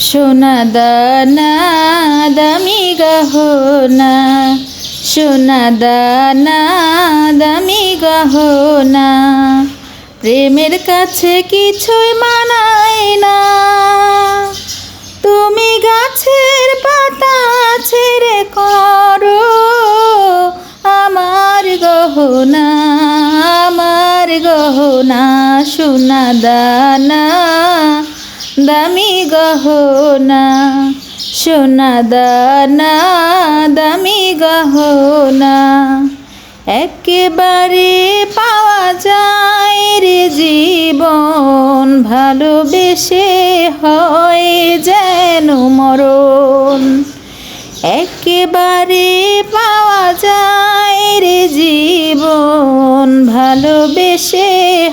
সোনা দানা, দামি গহনা। সোনা দানা, দামি গহনা। প্রেমের কাছে কিছুই মানায় না। তুমি গাছের পাতা ছেড়ে করো আমার গহনা আমার গহনা। সোনা দামি গহনা, সোনা দানা, দামি গহনা। একেবারে পাওয়া যায় রে জীবন, ভালোবেসে হয় যেন মরণ। একেবারে পাওয়া যায় রে জীবন, ভালোবেসে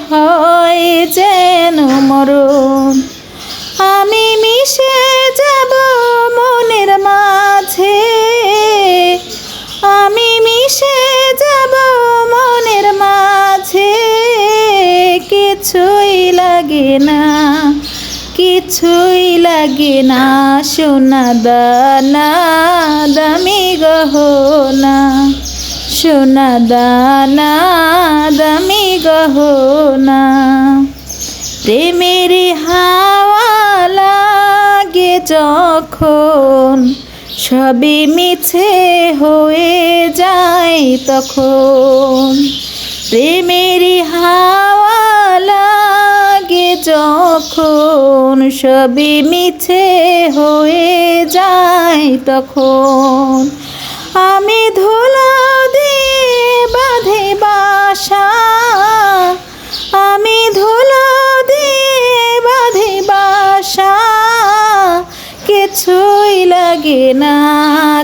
হয় যেন মরণ। কিছুই লাগে না, কিছুই লাগে না, সোনা দানা, দামি গহনা, সোনা দানা, দামি গহনা। প্রেমের হাওয়া লাগে যখন, সবই মিছে হয়ে যায় তখন। প্রেমের হাওয়া সবই মিছে হয়ে যায় তখন। আমি ধুলা দিয়ে বাঁধে বাসা। আমি ধুলা দিয়ে বাঁধে বাসা। কিছুই লাগে না।